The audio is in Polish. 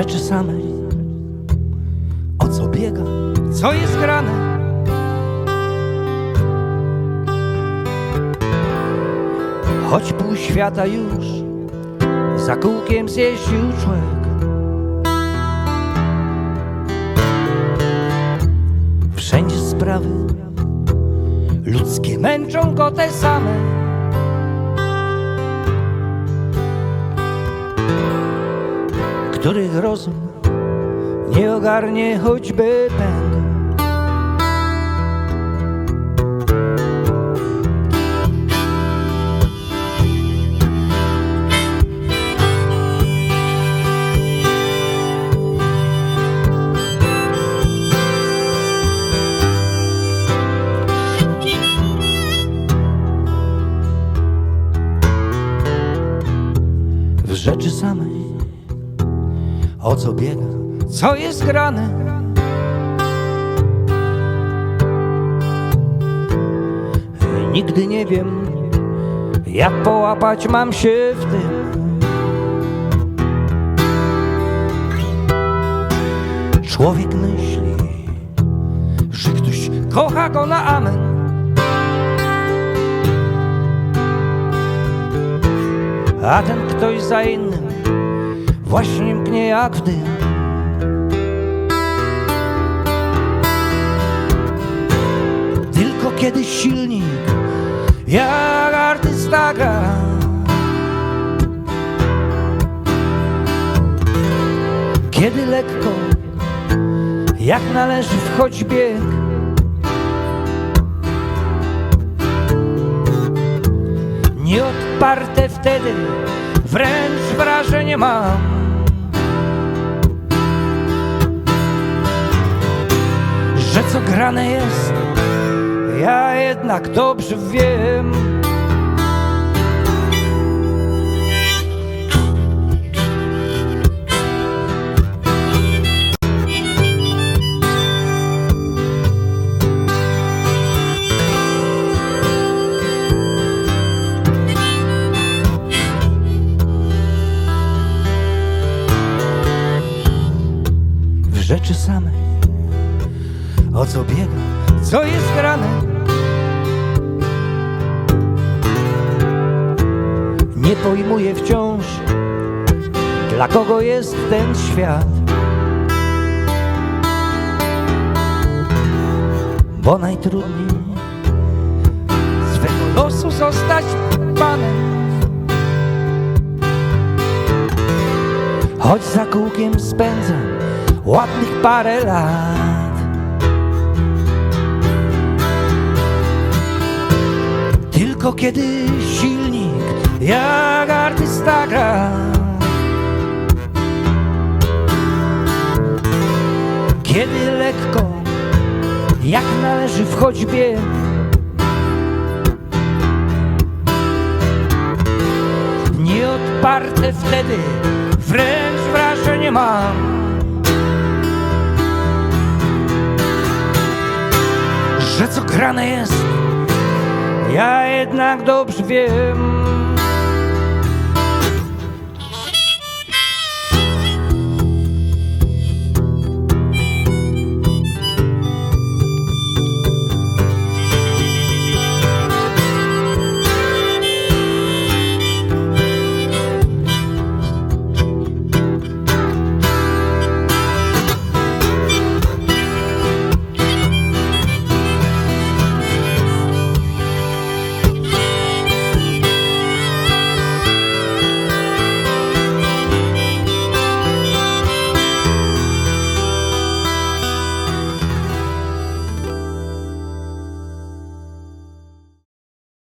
samej O co biega, co jest grane? Choć pół świata już Za kółkiem zjeździł człowiek. Wszędzie sprawy Ludzkie męczą go te same których rozum nie ogarnie choćby pęk. Rzeczy samej o co biega, co jest grane. Nigdy nie wiem, jak połapać mam się w tym. Człowiek myśli, że ktoś kocha go na amen. A ten ktoś za innym właśnie mknie jak w dym. Tylko kiedy silnik jak artysta gra. Kiedy lekko jak należy wchodzi bieg. Nieodparte wtedy wręcz wrażenie mam grane jest, ja jednak dobrze wiem. Rzeczy samej o co biega, co jest grane. Nie pojmuję wciąż, dla kogo jest ten świat. Bo najtrudniej swego losu zostać panem. Choć za kółkiem spędzam ładnych parę lat. Tylko kiedy silnik jak artysta gra. Kiedy lekko jak należy wchodzi bieg Nieodparte wtedy wręcz wrażenie mam Że co grane jest ja jednak dobrze wiem,